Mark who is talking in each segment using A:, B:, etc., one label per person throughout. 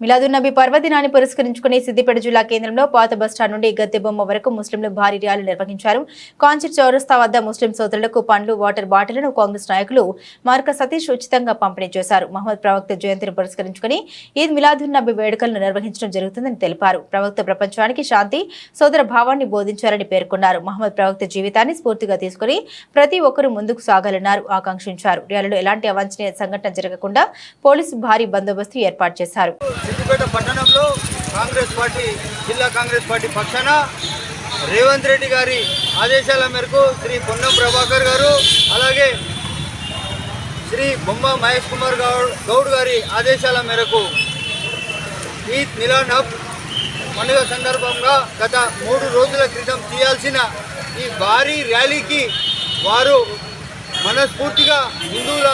A: మిలాదున్నబి పర్వదినాన్ని పురస్కరించుకుని సిద్దిపేట జిల్లా కేంద్రంలో పాత బస్టాండ్ నుండి గద్దెబొమ్మ వరకు ముస్లింలు భారీ ర్యాలీ నిర్వహించారు. కాంచిర్ చౌరస్తా వద్ద ముస్లిం సోదరులకు పండ్లు వాటర్ బాటిళ్ళను కాంగ్రెస్ నాయకులు మార్క సతీష్ ఉచితంగా పంపిణీ చేశారు. మహమ్మద్ ప్రవక్త జయంతిని పురస్కరించుకుని ఈద్ మిలాదున్నబీ వేడుకలను నిర్వహించడం జరుగుతుందని తెలిపారు. ప్రవక్త ప్రపంచానికి శాంతి సోదర భావాన్ని బోధించారని పేర్కొన్నారు. మహమ్మద్ ప్రవక్త జీవితాన్ని స్ఫూర్తిగా తీసుకుని ప్రతి ఒక్కరూ ముందుకు సాగాలన్నారు ఆకాంక్షించారు. ర్యాలీలో ఎలాంటి అవాంఛనీయ సంఘటన జరగకుండా పోలీసు భారీ బందోబస్తు ఏర్పాటు చేశారు.
B: సిద్దిపేట పట్టణంలో కాంగ్రెస్ పార్టీ జిల్లా కాంగ్రెస్ పార్టీ పక్షాన రేవంత్ రెడ్డి గారి ఆదేశాల మేరకు శ్రీ పొన్నం ప్రభాకర్ గారు అలాగే శ్రీ బొమ్మ మహేష్ కుమార్ గౌడ్ గౌడ్ గారి ఆదేశాల మేరకు ఈద్ మిలాన్ హబ్ పండుగ సందర్భంగా గత మూడు రోజుల క్రితం తీయాల్సిన ఈ భారీ ర్యాలీకి వారు మనస్ఫూర్తిగా హిందువుల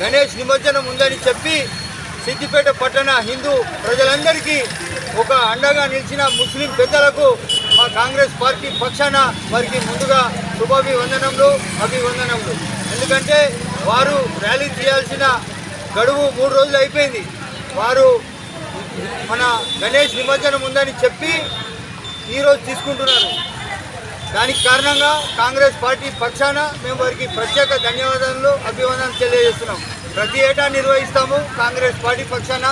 B: గణేష్ నిమజ్జనం ఉందని చెప్పి సిద్దిపేట పట్టణ హిందూ ప్రజలందరికీ ఒక అండగా నిలిచిన ముస్లిం పెద్దలకు మా కాంగ్రెస్ పార్టీ పక్షాన వారికి ముందుగా శుభాభివందనములు అభివందనములు. ఎందుకంటే వారు ర్యాలీ చేయాల్సిన గడువు మూడు రోజులు అయిపోయింది. వారు మన గణేష్ నిమజ్జనం ఉందని చెప్పి ఈరోజు తీసుకుంటున్నారు. దానికి కారణంగా కాంగ్రెస్ పార్టీ పక్షాన మేము వారికి ప్రత్యేక ధన్యవాదాలు అభివందనలు తెలియజేస్తున్నాం. ప్రతి ఏటా నిర్వహిస్తాము కాంగ్రెస్ పార్టీ పక్షాన.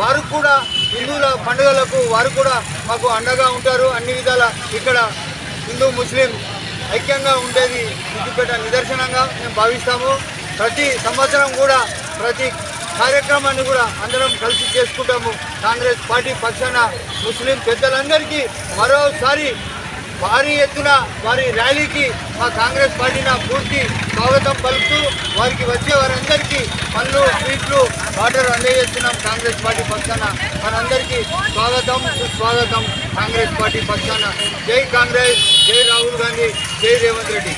B: వారు కూడా హిందువుల పండుగలకు వారు కూడా మాకు అండగా ఉంటారు. అన్ని విధాల ఇక్కడ హిందూ ముస్లిం ఐక్యంగా ఉండేది సిద్దిపేట నిదర్శనంగా మేము భావిస్తాము. ప్రతి సంవత్సరం కూడా ప్రతి కార్యక్రమాన్ని కూడా అందరం కలిసి చేసుకుంటాము. కాంగ్రెస్ పార్టీ పక్షాన ముస్లిం పెద్దలందరికీ మరోసారి భారీ ఎత్తున వారి ర్యాలీకి మా కాంగ్రెస్ పార్టీన పూర్తి స్వాగతం పలుకుతూ వారికి వచ్చే వారందరికీ పళ్ళు స్వీట్లు వాటర్ అందజేస్తున్నాం కాంగ్రెస్ పార్టీ పక్షాన. మనందరికీ స్వాగతం సుస్వాగతం కాంగ్రెస్ పార్టీ పక్షాన. జై కాంగ్రెస్ జై రాహుల్ గాంధీ జై రేవంత్ రెడ్డి.